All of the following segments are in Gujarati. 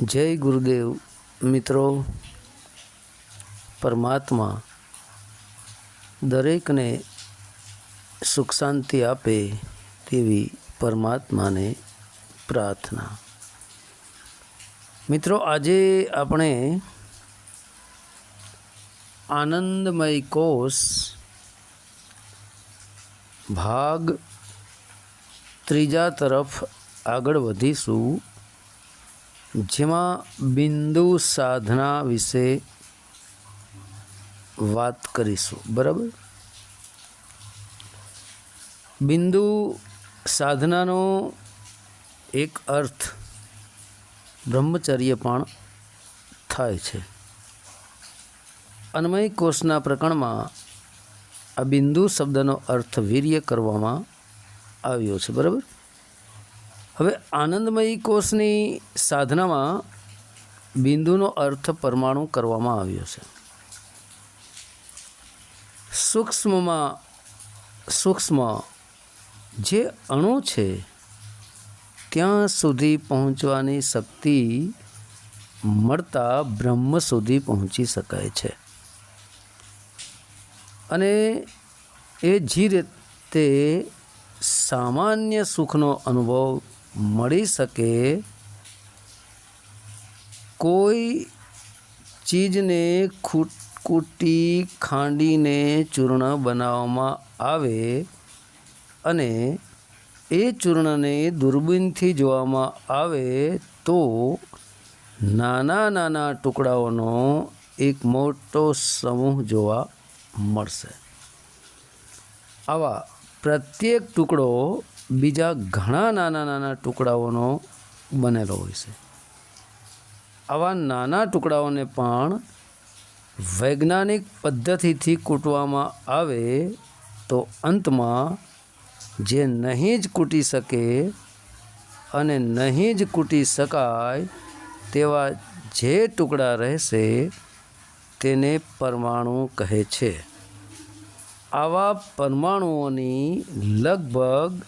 જય ગુરુદેવ મિત્રો, પરમાત્મા દરેકને સુખ શાંતિ આપે તેવી પરમાત્માને પ્રાર્થના. મિત્રો, આજે આપણે આનંદમય કોષ ભાગ ત્રીજા તરફ આગળ વધીશું. જેમાં બિંદુ સાધના વિશે વાત કરીશું. બરાબર? બિંદુ સાધનાનો એક અર્થ બ્રહ્મચર્ય પણ થાય છે. અન્મય કોષના પ્રકરણમાં આ બિંદુ શબ્દનો અર્થ વીર્ય કરવામાં આવ્યો છે. બરાબર? હવે આનંદમયી કોષની સાધનામાં બિંદુનો અર્થ પરમાણુ કરવામાં આવ્યો છે. સૂક્ષ્મમાં સૂક્ષ્મ જે અણુ છે, ત્યાં સુધી પહોંચવાની શક્તિ મળતા બ્રહ્મ સુધી પહોંચી શકાય છે. અને એ જે રીતે સામાન્ય સુખનો અનુભવ મળી શકે કોઈ ચીજને ખૂટ કૂટી ખાંડીને ચૂર્ણ બનાવવામાં આવે અને એ ચૂર્ણને દૂરબીનથી જોવામાં આવે તો નાના નાના ટુકડાઓનો એક મોટો સમૂહ જોવા મળશે. આવા પ્રત્યેક ટુકડો બીજા ઘણા નાના નાના ટુકડાઓનો બનેલો હોય છે. આવા નાના ટુકડાઓને પણ વૈજ્ઞાનિક પદ્ધતિથી કૂટવામાં આવે તો અંતમાં જે નહીં જ કૂટી શકે અને નહીં જ કૂટી શકાય તેવા જે ટુકડા રહેશે તેને પરમાણુ કહે છે. આવા પરમાણુઓની લગભગ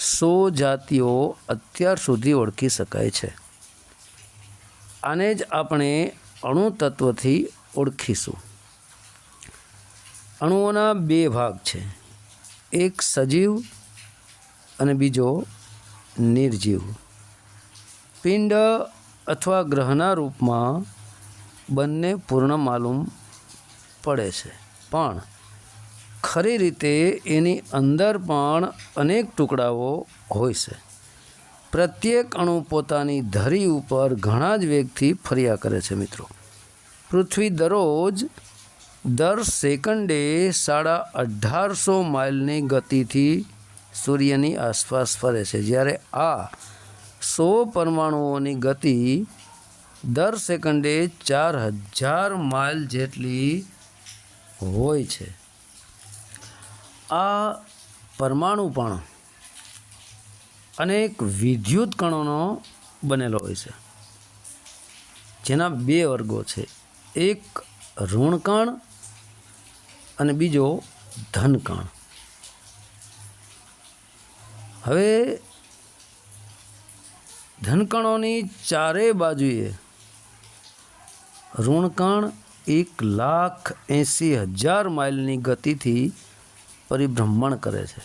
સો જાતિઓ અત્યાર સુધી ઓળખી શકાય છે. આને જ આપણે અણુ તત્વથી ઓળખીશું. અણુઓના બે ભાગ છે. એક સજીવ અને બીજો નિર્જીવ. પિંડ અથવા ગ્રહના રૂપમાં બંને પૂર્ણ માલુમ પડે છે. પણ ખરી રીતે એની અંદર પણ અનેક ટુકડાઓ હોય છે. પ્રત્યેક અણુ પોતાની ધરી ઉપર ઘણા જ વેગથી ફર્યા કરે છે મિત્રો. પૃથ્વી દરરોજ દર સેકન્ડે સાડા અઢારસો માઇલની ગતિથી સૂર્યની આસપાસ ફરે છે. જ્યારે આ સો પરમાણુઓની ગતિ દર સેકન્ડે ચાર હજાર માઇલ જેટલી હોય છે. આ પરમાણુ પણ અનેક વિદ્યુત કણોનો બનેલો હોય છે. જેના બે વર્ગો છે. એક ઋણકણ અને બીજો ધનકણ. હવે ધનકણોની ચારેય બાજુએ ઋણકણ એક લાખ એંસી હજાર માઇલની ગતિથી પરિભ્રમણ કરે છે.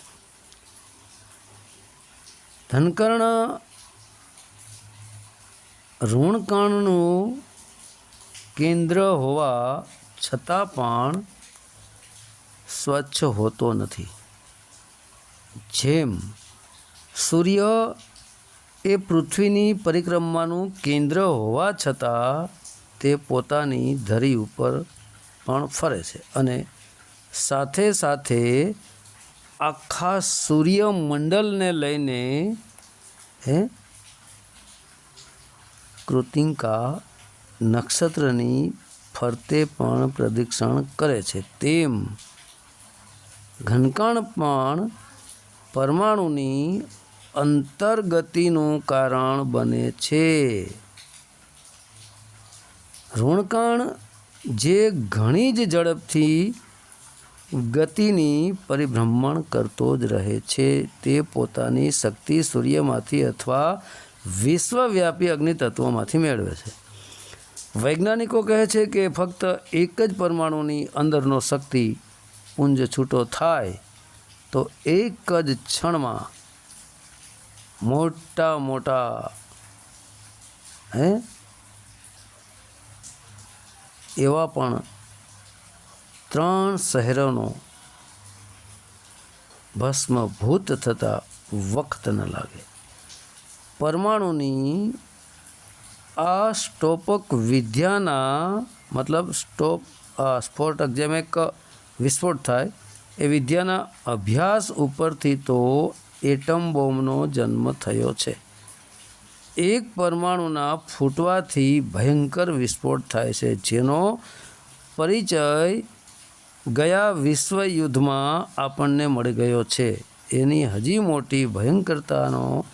ધનકર્ણ ઋણકર્ણનું કેન્દ્ર હોવા છતાં પણ સ્વચ્છ હોતો નથી. જેમ સૂર્ય એ પૃથ્વીની પરિક્રમાનું કેન્દ્ર હોવા છતાં તે પોતાની ધરી ઉપર પણ ફરે છે અને સાથે સાથે આખા સૂર્યમંડળને લઈને, હે, કૃતિંકા નક્ષત્રની ફરતે પણ પ્રદક્ષિણ કરે છે. તેમ ઘનકણ પણ પરમાણુની અંતર્ગતિનું કારણ બને છે. ઋણકણ જે ઘણી જ ઝડપથી ગતિની પરિભ્રમણ કરતો જ રહે છે. તે પોતાની શક્તિ સૂર્યમાંથી અથવા વિશ્વવ્યાપી અગ્નિ તત્વોમાંથી મેળવે છે. વૈજ્ઞાનિકો કહે છે કે ફક્ત એક જ પરમાણુની અંદરનો શક્તિ પુંજ છૂટો થાય તો એક જ ક્ષણમાં મોટા મોટા, હે? એવા પણ ત્રણ શહેરોનો ભસ્મભૂત થતા વખત ન લાગે. પરમાણુની આ સ્ટોપક વિદ્યાના મતલબ સ્ટોપ સ્ફોટક જેમ એક વિસ્ફોટ થાય, એ વિદ્યાના અભ્યાસ ઉપરથી તો એટમ બોમ્બનો જન્મ થયો છે. એક પરમાણુના ફૂટવાથી ભયંકર વિસ્ફોટ થાય છે, જેનો પરિચય ગયા વિશ્વયુદ્ધમાં આપણને મળી ગયો છે. એની હજી મોટી ભયંકરતાનો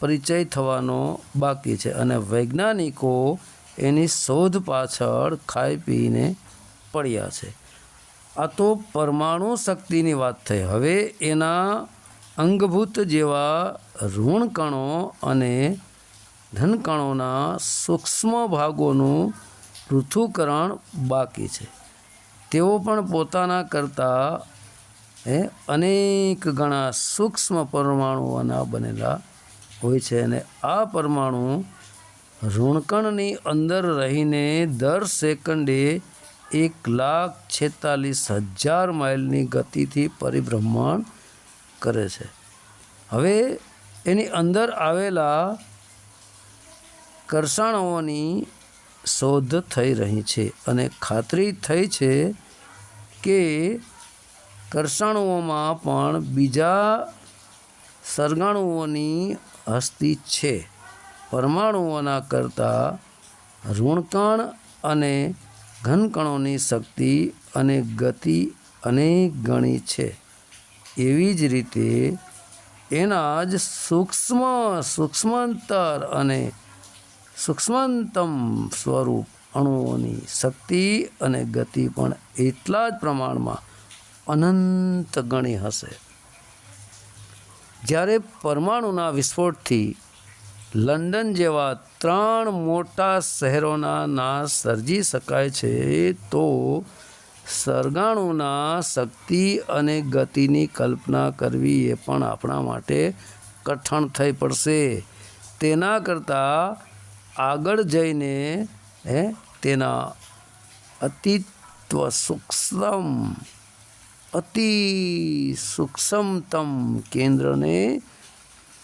પરિચય થવાનો બાકી છે અને વૈજ્ઞાનિકો એની શોધ પાછળ ખાઈ પીને પડ્યા છે. આ તો પરમાણુ શક્તિની વાત થઈ. હવે એના અંગભૂત જેવા ઋણકણો અને ધનકણોના સૂક્ષ્મ ભાગોનું પૃથ્થુકરણ બાકી છે. તેઓ પણ પોતાના કરતાં, હે, અનેક ગણા સૂક્ષ્મ પરમાણુઓના બનેલા હોય છે અને આ પરમાણુ ઋણકણની અંદર રહીને દર સેકન્ડે એક લાખ છેતાલીસ હજાર માઇલની ગતિથી પરિભ્રમણ કરે છે. હવે એની અંદર આવેલા કરસાણોની શોધ થઈ રહી છે અને ખાતરી થઈ છે કે કરસાણુઓમાં પણ બીજા સરગાણુઓની હસ્તી છે. પરમાણુઓના કરતાં ઋણકણ અને ઘનકણોની શક્તિ અને ગતિ અનેક ગણી છે. એવી જ રીતે એના જ સૂક્ષ્મ, સૂક્ષ્મંતર અને સૂક્ષ્મતમ સ્વરૂપ અણુઓની શક્તિ અને ગતિ પણ એટલા જ પ્રમાણમાં અનંત ગણી હશે. જ્યારે પરમાણુના વિસ્ફોટથી લંડન જેવા ત્રણ મોટા શહેરોના નાશ સર્જી શકાય છે, તો સરગાણુના શક્તિ અને ગતિની કલ્પના કરવી એ પણ આપણા માટે કઠણ થઈ પડશે. તેના કરતાં આગળ જઈને, હે તેના અતિત્વ સૂક્ષ્મ, અતિ સૂક્ષ્મતમ કેન્દ્રને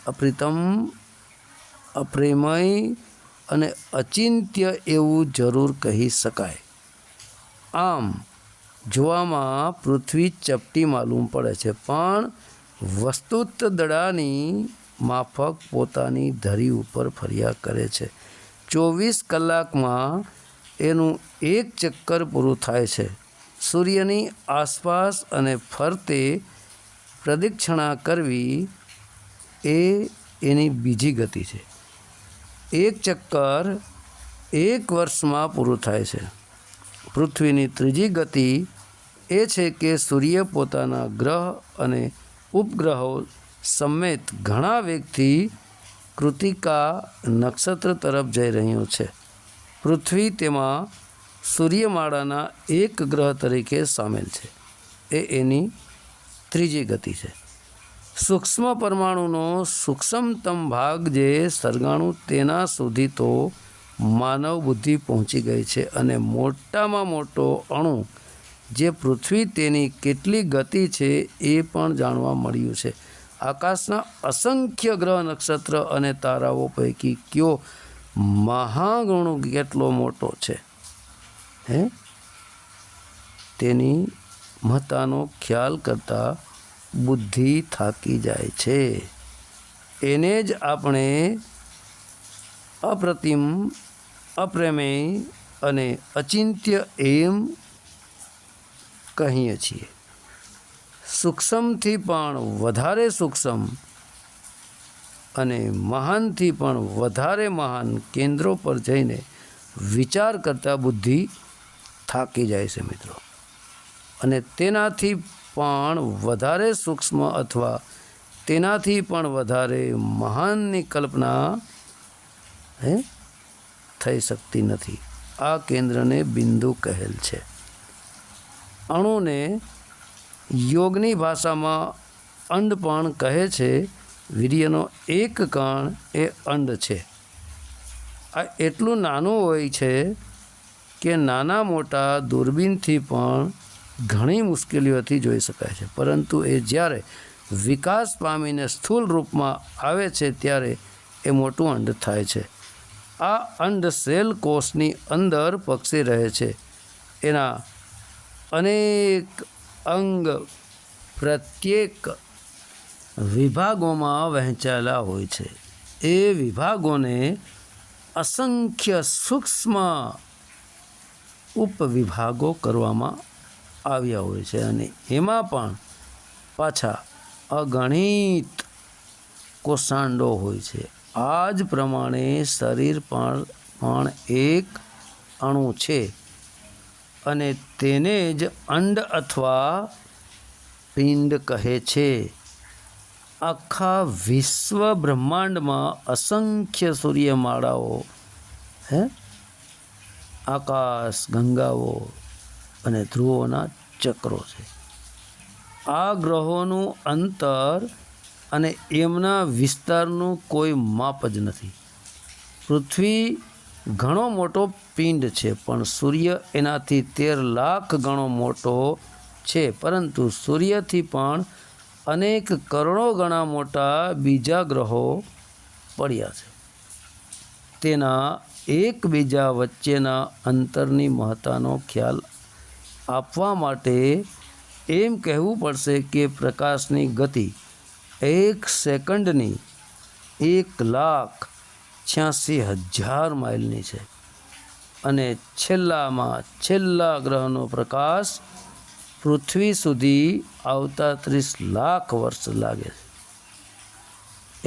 અપ્રિતમ, અપ્રેમય અને અચિંત્ય એવું જરૂર કહી શકાય. આમ, જોવામાં પૃથ્વી ચપટી માલુમ પડે છે, પણ વસ્તુત દડાની માફક પોતાની ધરી ઉપર ફર્યા કરે છે. ચોવીસ કલાકમાં એનું એક ચક્કર પૂરું થાય છે. સૂર્યની આસપાસ અને ફરતે પ્રદક્ષિણા કરવી એ એની બીજી ગતિ છે. એક ચક્કર એક વર્ષમાં પૂરું થાય છે. પૃથ્વીની ત્રીજી ગતિ એ છે કે સૂર્ય પોતાના ગ્રહ અને ઉપગ્રહો સમેત ઘણા વેગથી કૃતિકા નક્ષત્ર તરફ જઈ રહ્યું છે. પૃથ્વી તેમાં સૂર્યમાળાના એક ગ્રહ તરીકે સામેલ છે. એ એની ત્રીજી ગતિ છે. સૂક્ષ્મ પરમાણુનો સૂક્ષ્મતમ ભાગ જે સળગાણું તેના સુધી તો માનવ બુદ્ધિ પહોંચી ગઈ છે અને મોટામાં મોટો અણુ જે પૃથ્વી તેની કેટલી ગતિ છે એ પણ જાણવા મળ્યું છે. આકાશના અસંખ્ય ગ્રહ નક્ષત્ર અને તારાઓ પૈકી કયો મહાગણો કેટલો મોટો છે, હે? તેની મહત્તાનો ખ્યાલ કરતાં બુદ્ધિ થાકી જાય છે. એને જ આપણે અપ્રતિમ, અપ્રમેય અને અચિંત્ય એમ કહીએ છીએ. સૂક્ષ્મથી પણ વધારે સૂક્ષ્મ અને મહાનથી પણ વધારે મહાન કેન્દ્રો પર જઈને વિચાર કરતા બુદ્ધિ થાકી જાય છે મિત્રો. અને તેનાથી પણ વધારે સૂક્ષ્મ અથવા તેનાથી પણ વધારે મહાનની કલ્પના, હે, થઈ શકતી નથી. આ કેન્દ્રને બિંદુ કહેલ છે. અણુને યોગની ભાષામાં અંડ પણ કહે છે વીર્યનો એક કણ એ અંડ છે. આ એટલું નાનું હોય છે કે નાના મોટા દૂરબીનથી પણ ઘણી મુશ્કેલીઓથી જોઈ શકાય છે. પરંતુ એ જ્યારે વિકાસ પામીને સ્થૂળ રૂપમાં આવે છે ત્યારે એ મોટું અંડ થાય છે. આ અંડ સેલ કોષની અંદર પક્ષી રહે છે. એના અનેક અંગ પ્રત્યેક વિભાગોમાં વહેંચાયેલા હોય છે. એ વિભાગોને અસંખ્ય સૂક્ષ્મ ઉપવિભાગો કરવામાં આવ્યા હોય છે અને એમાં પણ પાછા અગણિત કોષાંડો હોય છે. આ જ પ્રમાણે શરીર પણ પણ એક અણુ છે અને તેને જ અંડ અથવા પિંડ કહે છે. આખા વિશ્વ બ્રહ્માંડમાં અસંખ્ય સૂર્યમાળાઓ, હે? આકાશ, ગંગાઓ અને ધ્રુવોના ચક્રો છે. આ ગ્રહોનું અંતર અને એમના વિસ્તારનું કોઈ માપ જ નથી. પૃથ્વી ઘણો મોટો પિંડ છે, પણ સૂર્ય એનાથી તેર લાખ ગણો મોટો છે, પરંતુ સૂર્યથી પણ અનેક કરોડો ગણા મોટા બીજા ગ્રહો પડ્યા છે. તેના એકબીજા વચ્ચેના અંતરની મહત્તાનો ખ્યાલ આપવા માટે એમ કહેવું પડશે કે પ્રકાશની ગતિ એક સેકન્ડની એક લાખ છ્યાસી હજાર માઇલની છે. અને છેલ્લામાં છેલ્લા ગ્રહનો પ્રકાશ પૃથ્વી સુધી આવતા ત્રીસ લાખ વર્ષ લાગે છે.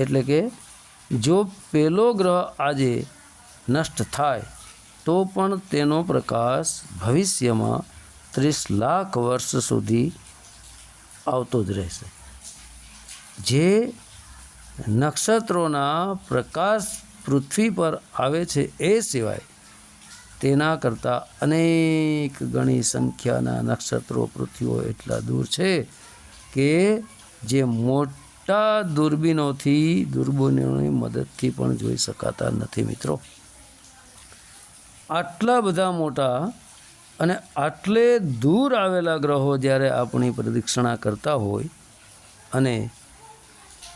એટલે કે જો પેલો ગ્રહ આજે નષ્ટ થાય, તો પણ તેનો પ્રકાશ ભવિષ્યમાં ત્રીસ લાખ વર્ષ સુધી આવતો જ રહેશે. જે નક્ષત્રોના પ્રકાશ પૃથ્વી પર આવે છે એ સિવાય તેના કરતાં અનેક ગણી સંખ્યાના નક્ષત્રો, પૃથ્વીઓ એટલા દૂર છે કે જે મોટા દૂરબીનોથી દૂરબીનોની મદદથી પણ જોઈ શકાતા નથી મિત્રો. આટલા બધા મોટા અને આટલે દૂર આવેલા ગ્રહો જ્યારે આપણી પ્રદક્ષિણા કરતા હોય અને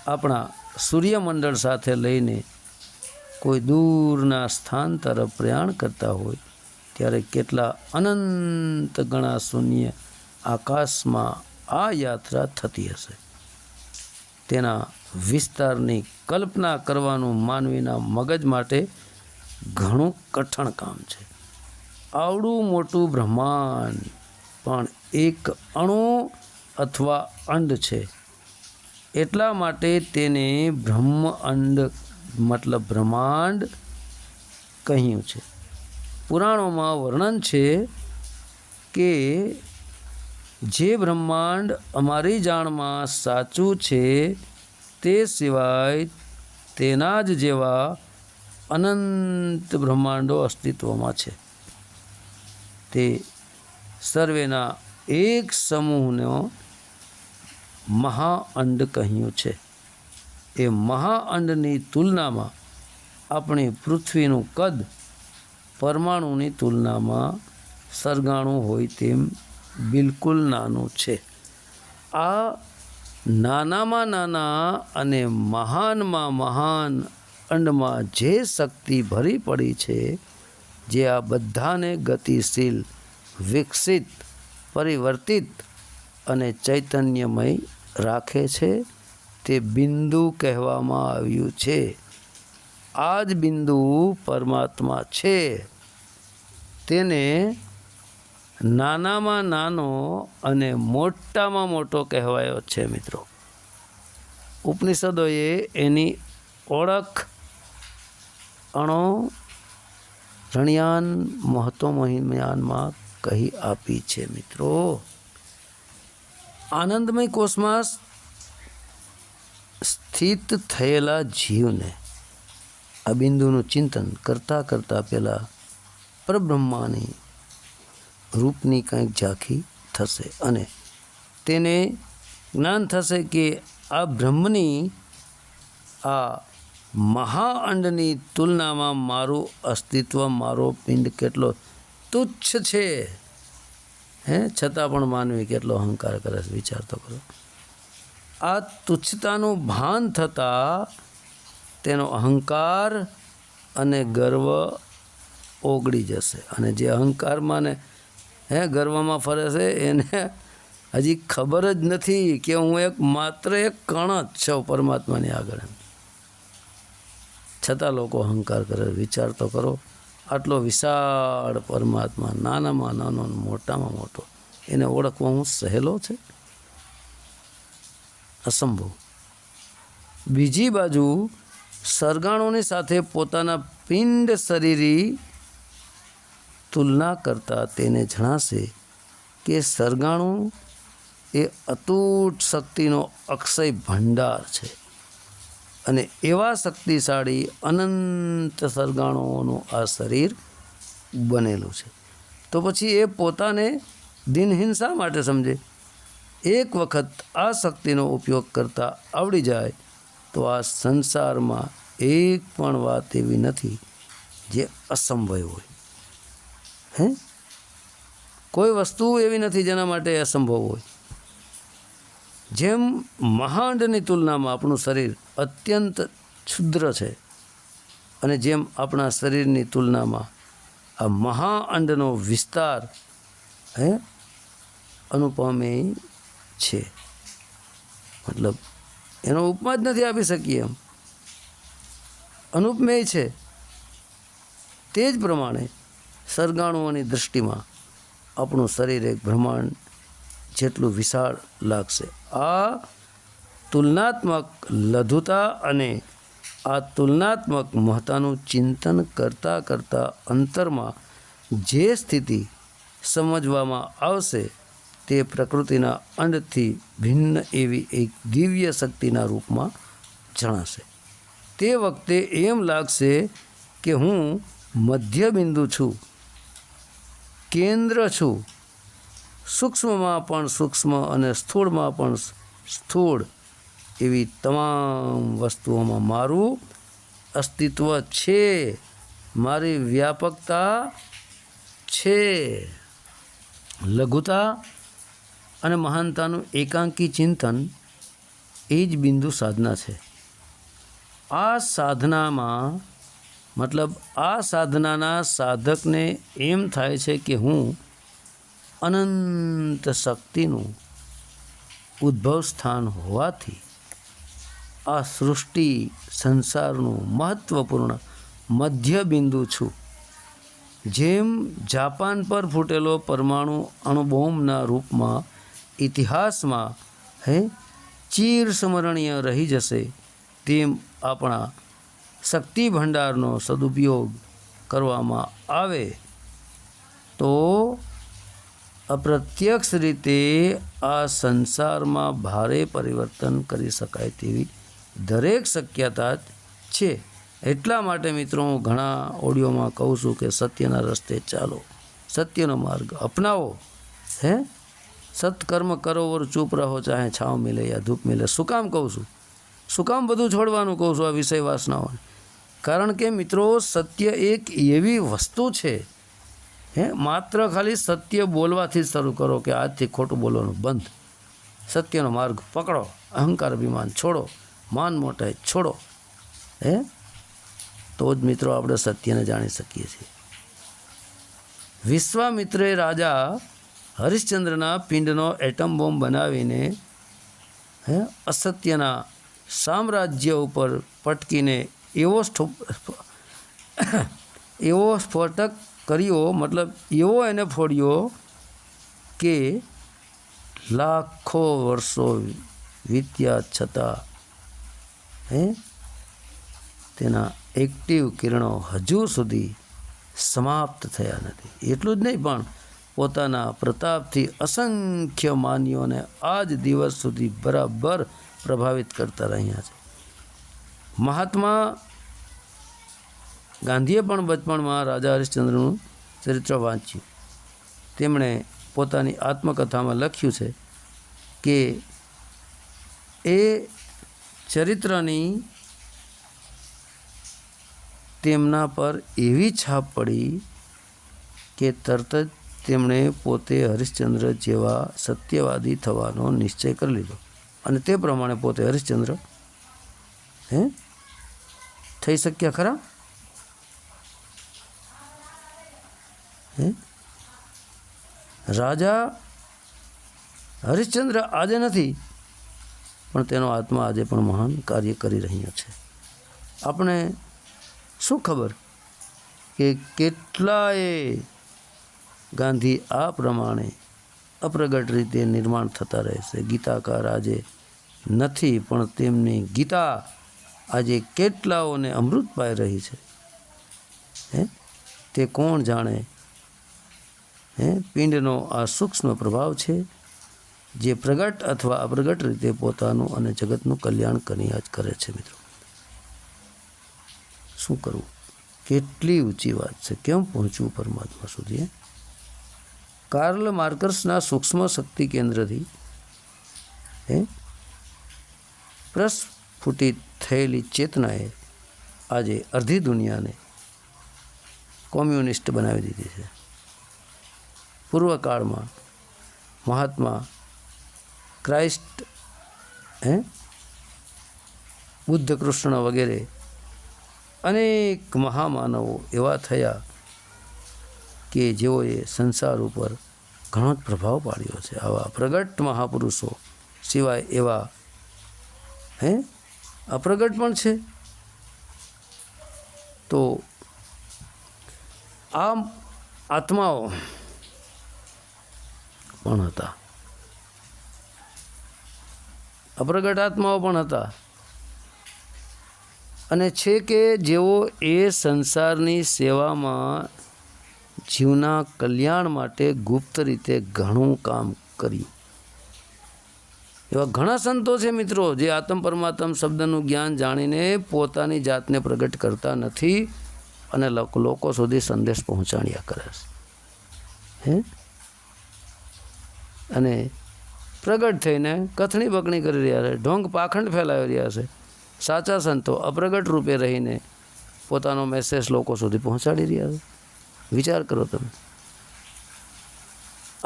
આપણા સૂર્યમંડળ સાથે લઈને કોઈ દૂરના સ્થાન તરફ પ્રયાણ કરતા હોય, ત્યારે કેટલા અનંત ગણા શૂન્ય આકાશમાં આ યાત્રા થતી હશે. તેના વિસ્તારની કલ્પના કરવાનું માનવીના મગજ માટે ઘણું કઠણ કામ છે. આવડું મોટું બ્રહ્માંડ પણ એક અણુ અથવા અંડ છે. એટલા માટે તેને બ્રહ્મ અંડ મતલબ બ્રહ્માંડ કહ્યું છે. પુરાણોમાં વર્ણન છે કે જે બ્રહ્માંડ અમારી જાણમાં સાચું છે તે સિવાય તેના જ જેવા અનંત બ્રહ્માંડો અસ્તિત્વમાં છે. તે સર્વેના એક સમૂહનો મહાઅંડ કહ્યું છે. એ મહાઅંડની તુલનામાં આપણી પૃથ્વીનું કદ પરમાણુની તુલનામાં સરગાણું હોય તેમ બિલકુલ નાનું છે. આ નાનામાં નાના અને મહાનમાં મહાન અંડમાં જે શક્તિ ભરી પડી છે, જે આ બધાને ગતિશીલ, વિકસિત, પરિવર્તિત અને ચૈતન્યમય રાખે છે તે બિંદુ કહેવામાં આવ્યું છે. આ જ બિંદુ પરમાત્મા છે. તેને નાનામાં નાનો અને મોટામાં મોટો કહેવાયો છે મિત્રો. ઉપનિષદોએ એની ઓળખ, અણો, રણિયાન મહત્વ મહિમયાનમાં કહી આપી છે મિત્રો. આનંદમય કોષમાં સ્થિત થયેલા જીવને આ બિંદુનું ચિંતન કરતાં કરતાં પહેલાં પરબ્રહ્માની રૂપની કંઈક ઝાંખી થશે અને તેને જ્ઞાન થશે કે આ બ્રહ્મની આ મહાઅંડની તુલનામાં મારું અસ્તિત્વ, મારો પિંડ કેટલો તુચ્છ છે. હે? છતાં પણ માનવી કેટલો અહંકાર કરે છે, વિચાર કરો. આ તુચ્છતાનું ભાન થતાં તેનો અહંકાર અને ગર્વ ઓગળી જશે અને જે અહંકારમાં ને, હે, ગર્વમાં ફરે છે, એને હજી ખબર જ નથી કે હું એક માત્ર એક કણ જ છું પરમાત્માની આગળ. છતાં લોકો અહંકાર કરે, વિચાર તો કરો, આટલો વિશાળ પરમાત્મા, નાનામાં નાનો મોટામાં મોટો, એને ઓળખવા હું સહેલો છે અસંભવ. બીજી બાજુ સરગાણોની સાથે પોતાના પિંડ શરીરી તુલના કરતાં તેને જણાશે કે સરગાણું એ અતૂટ શક્તિનો અક્ષય ભંડાર છે અને એવા શક્તિશાળી અનંત સરગાણોનું આ શરીર બનેલું છે. તો પછી એ પોતાને દિનહિંસા માટે સમજે? એક વખત આ શક્તિનો ઉપયોગ કરતા આવડી જાય, તો આ સંસારમાં એક પણ વાત એવી નથી જે અસંભવ હોય. હે? કોઈ વસ્તુ એવી નથી જેના માટે અસંભવ હોય. જેમ મહાંડની તુલનામાં આપણું શરીર અત્યંત ક્ષુદ્ર છે અને જેમ આપણા શરીરની તુલનામાં આ મહાઅંડનો વિસ્તાર, હે? અનુપમેય છે. મતલબ એનો ઉપમા જ નથી આપી શકીએ એમ. અનુપમેય છે. તે જ પ્રમાણે સરગાણુઓની દૃષ્ટિમાં આપણું શરીર એક બ્રહ્માંડ જેટલું વિશાળ લાગશે. આ તુલનાત્મક લઘુતા અને આ તુલનાત્મક મહત્તાનું ચિંતન કરતાં કરતાં અંતરમાં જે સ્થિતિ સમજવામાં આવશે તે પ્રકૃતિના અંડથી ભિન્ન એવી એક દિવ્ય શક્તિના રૂપમાં જણાશે. તે વખતે એમ લાગશે કે હું મધ્યબિંદુ છું, કેન્દ્ર છું, સૂક્ષ્મમાં પણ સૂક્ષ્મ અને સ્થૂળમાં પણ સ્થૂળ એવી તમામ વસ્તુઓમાં મારું અસ્તિત્વ છે, મારી વ્યાપકતા છે. લઘુતા અને મહાનતાનું એકાંકી ચિંતન એ જ બિંદુ સાધના છે. આ સાધનામાં, મતલબ આ સાધનાના સાધકને એમ થાય છે કે હું અનંત શક્તિનું ઉદ્ભવ સ્થાન હોવાથી આ સૃષ્ટિ સંસારનું મહત્ત્વપૂર્ણ મધ્ય બિંદુ છું. જેમ જાપાન પર ફૂટેલો પરમાણુ અણુબોમ્બના રૂપમાં ઇતિહાસમાં, હે, ચીર સ્મરણીય રહી જશે તેમ આપણા શક્તિ ભંડારનો સદુપયોગ કરવામાં આવે. તો અપ્રત્યક્ષ રીતે આ સંસારમાં ભારે પરિવર્તન કરી શકાય તેવી દરેક શક્યતા છે. એટલા માટે મિત્રો હું ઘણા ઓડિયોમાં કહું છું કે સત્યના રસ્તે ચાલો, સત્યનો માર્ગ અપનાવો, હે? સત્કર્મ કરો ઓર ચૂપ રહો, ચાહે છાવ મિલે યા ધૂપ મિલે. શું કામ કહું છું? શું કામ બધું છોડવાનું કહું છું આ વિષય વાસનાઓને? કારણ કે મિત્રો, સત્ય એક એવી વસ્તુ છે, હે, માત્ર ખાલી સત્ય બોલવાથી શરૂ કરો કે આજથી ખોટું બોલવાનું બંધ. સત્યનો માર્ગ પકડો, અહંકાર અભિમાન છોડો, માન મોટાઈ છોડો, હે? તો જ મિત્રો આપણે સત્યને જાણી શકીએ છીએ. વિશ્વામિત્રે રાજા હરિશ્ચંદ્રના પિંડનો એટમ બોમ્બ બનાવીને, હે, અસત્યના સામ્રાજ્ય ઉપર પટકીને એવો એવો સ્ફોટક કર્યો, મતલબ એવો એને ફોડ્યો કે લાખો વર્ષો વીત્યા છતાં, હે, તેના એક્ટિવ કિરણો હજુ સુધી સમાપ્ત થયા નથી. એટલું જ નહીં, પણ પોતાના પ્રતાપથી અસંખ્ય માનીઓને આજ દિવસ સુધી બરાબર પ્રભાવિત કરતા રહ્યા છે. મહાત્મા ગાંધીએ પણ બચપણમાં રાજા હરિશ્ચંદ્રનું ચરિત્ર વાંચ્યું. તેમણે પોતાની આત્મકથામાં લખ્યું છે કે એ ચરિત્રની તેમના પર એવી છાપ પડી કે તરત જ તેમણે પોતે હરિશ્ચંદ્ર જેવા સત્યવાદી થવાનો નિશ્ચય કરી લીધો. અને તે પ્રમાણે પોતે હરિશ્ચંદ્ર, હે? થઈ શક્યા ખરા? હે? રાજા હરિશ્ચંદ્ર આજે નથી, પણ તેનો આત્મા આજે પણ મહાન કાર્ય કરી રહ્યો છે. આપણે શું ખબર કે કેટલાય ગાંધી આ પ્રમાણે અપ્રગટ રીતે નિર્માણ થતા રહેશે. ગીતાકાર આજે નથી, પણ તેમની ગીતા આજે કેટલાઓને અમૃત પાઈ રહી છે. હે? તે કોણ જાણે? હે? પિંડનો આ સૂક્ષ્મ પ્રભાવ છે, જે પ્રગટ અથવા અપ્રગટ રીતે પોતાનું અને જગતનું કલ્યાણ કર્યા જ કરે છે, મિત્રો. શું કરવું? કેટલી ઊંચી વાત છે. કેમ પહોંચવું પરમાત્મા સુધી? કાર્લ માર્કર્સના સૂક્ષ્મ શક્તિ કેન્દ્રથી, હે, પ્રસ્ફુટિત થયેલી ચેતનાએ આજે અડધી દુનિયાને કોમ્યુનિસ્ટ બનાવી દીધી છે. પૂર્વકાળમાં મહાત્મા ક્રાઇસ્ટ, હે બુદ્ધ કૃષ્ણ વગેરે અનેક મહામાનવો એવા થયા કે જેઓએ સંસાર ઉપર ઘણો જ પ્રભાવ પાડ્યો છે. આવા પ્રગટ મહાપુરુષો સિવાય એવા, હે? અપ્રગટ પણ છે. તો આ આત્માઓ પણ હતા. અપ્રગટ આત્માઓ પણ હતા. અને છે કે જેઓ એ સંસારની સેવામાં જીવના કલ્યાણ માટે ગુપ્ત રીતે ઘણું કામ કર્યું. એવા ઘણા સંતો છે મિત્રો, જે આત્મ પરમાત્મ શબ્દનું જ્ઞાન જાણીને પોતાની જાતને પ્રગટ કરતા નથી અને લોકો સુધી સંદેશ પહોંચાડ્યા કરે છે. હે? અને પ્રગટ થઈને કથણી બકણી કરી રહ્યા છે, ઢોંગ પાખંડ ફેલાવી રહ્યા છે. સાચા સંતો અપ્રગટ રૂપે રહીને પોતાનો મેસેજ લોકો સુધી પહોંચાડી રહ્યા છે. વિચાર કરો તમે.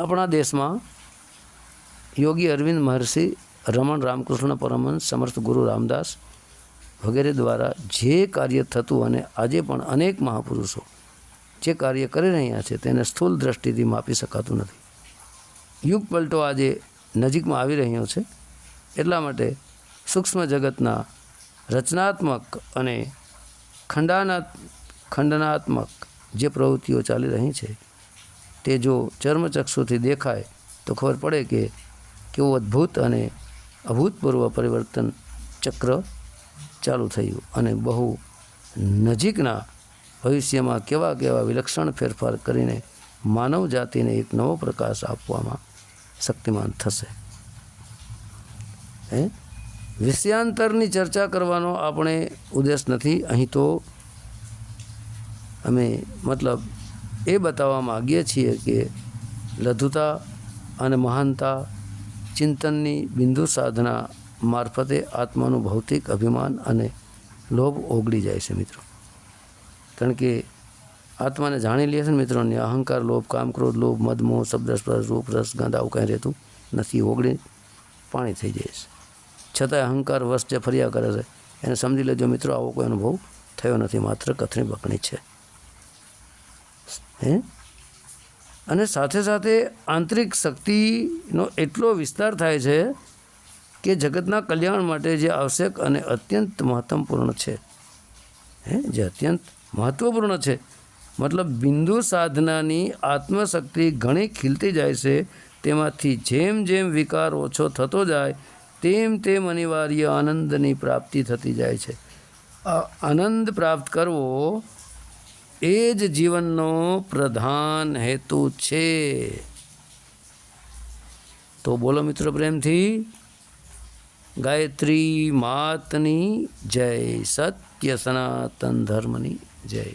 આપણા દેશમાં યોગી અરવિંદ મહર્ષિ રમણ રામકૃષ્ણ પરમહંસ, સમર્થ ગુરુ રામદાસ વગેરે દ્વારા જે કાર્ય થતું અને આજે પણ અનેક મહાપુરુષો જે કાર્ય કરી રહ્યા છે તેને સ્થૂલ દ્રષ્ટિથી માપી શકાતું નથી. યુગ પલટો આજે નજીકમાં આવી રહ્યો છે. એટલા માટે સૂક્ષ્મ જગતના રચનાત્મક અને ખંડાના ખંડનાત્મક જે પ્રવૃત્તિઓ ચાલી રહી છે, તે જો ચર્મચક્ષુથી દેખાય, તો ખબર પડે કે કેવું અદ્ભુત અને અભૂતપૂર્વ પરિવર્તન ચક્ર ચાલુ થયું અને બહુ નજીકના ભવિષ્યમાં કેવા કેવા વિલક્ષણ ફેરફાર કરીને માનવ જાતિને એક નવો પ્રકાશ આપવામાં શક્તિમાન થશે. હે? વિષયાંતરની ચર્ચા કરવાનો આપણે ઉદ્દેશ નથી. અહીં તો અમે મતલબ એ બતાવવા માગીએ છીએ કે લઘુતા અને મહાનતા ચિંતનની બિંદુ સાધના મારફતે આત્માનું ભૌતિક અભિમાન અને લોભ ઓગળી જાય છે મિત્રો. કારણ કે આત્માને જાણી લે છે ને મિત્રોને અહંકાર, લોભ, કામક્રોધ, લોભ, મદ શબ્દસ્પર્શ શબ્દ રૂપ, રસ, ગંધ, આવું કાંઈ રહેતું નથી, ઓગળી પાણી થઈ જાય છે. છતાંય અહંકાર વશ જે ફર્યા કરે છે, એને સમજી લેજો મિત્રો, આવો કોઈ અનુભવ થયો નથી, માત્ર કથણી બકણી છે. હે? અને સાથે સાથે આંતરિક શક્તિનો એટલો વિસ્તાર થાય છે કે જગતના કલ્યાણ માટે જે આવશ્યક અને અત્યંત મહત્વપૂર્ણ છે. હે? જે અત્યંત મહત્વપૂર્ણ છે. મતલબ બિંદુ સાધનાની આત્મશક્તિ ઘણી ખીલતી જાય છે. તેમાંથી જેમ જેમ વિકાર ઓછો થતો જાય, તેમ તેમ અનિવાર્ય આનંદની પ્રાપ્તિ થતી જાય છે. આનંદ પ્રાપ્ત કરવો એ જ જીવનનો પ્રધાન હેતુ છે. તો બોલો મિત્રો પ્રેમથી, ગાયત્રી માતની જય, સત્ય સનાતન ધર્મની જય.